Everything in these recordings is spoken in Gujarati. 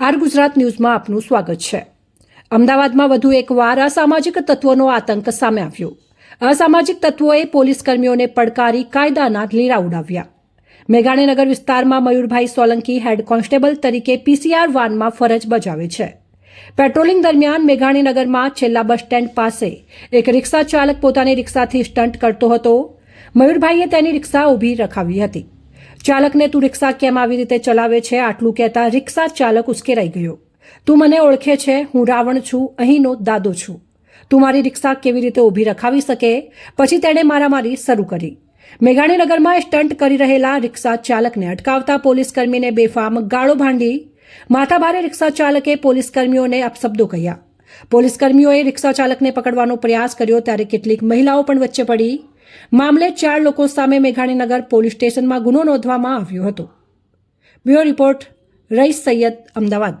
આર ગુજરાત ન્યૂઝમાં આપનું સ્વાગત છે. અમદાવાદમાં વધુ એકવાર અસામાજિક તત્વોનો આતંક સામે આવ્યો. અસામાજિક તત્વોએ પોલીસ કર્મીઓને પડકારી કાયદાના લીરા ઉડાવ્યા. મેઘાણીનગર વિસ્તારમાં મયુરભાઈ સોલંકી હેડ કોન્સ્ટેબલ તરીકે પીસીઆર વાનમાં ફરજ બજાવે છે. પેટ્રોલિંગ દરમિયાન મેઘાણીનગરમાં છેલ્લા બસ સ્ટેન્ડ પાસે એક રિક્ષા ચાલક પોતાની રિક્ષાથી સ્ટન્ટ કરતો હતો. મયુરભાઈએ તેની રિક્ષા ઊભી રખાવી હતી. ચાલકને તું રિક્ષા કેમ આવી રીતે ચલાવે છે? આટલું કહેતા રિક્ષા ચાલક ઉશ્કેરાઈ ગયો. તું મને ઓળખે છે, હું રાવણ છું, અહીંનો દાદો છું. તું મારી રિક્ષા કેવી રીતે ઊભી રખાવી શકે? પછી તેણે મારામારી શરૂ કરી. મેઘાણીનગરમાં સ્ટન્ટ કરી રહેલા રિક્ષા ચાલકને અટકાવતા પોલીસ કર્મીને બેફામ ગાળો ભાંડી માથાભારે રિક્ષા ચાલકે પોલીસ કર્મીઓને અપશબ્દો કહ્યા પોલીસ કર્મીઓએ રિક્ષા ચાલકને પકડવાનો પ્રયાસ કર્યો ત્યારે કેટલીક મહિલાઓ પણ વચ્ચે પડી. મામલે ચાર લોકો સામે મેઘાણીનગર પોલીસ સ્ટેશનમાં ગુનો નોંધવામાં આવ્યો હતો. Bureau report, Rais Sayed, Ahmedabad.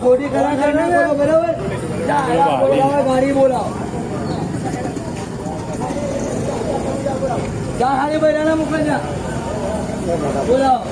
ખોટી કલાકાર ના કરો બરોબર ગાડી બોલાવો જા હારી ભાઈ મોકલે બોલાવો.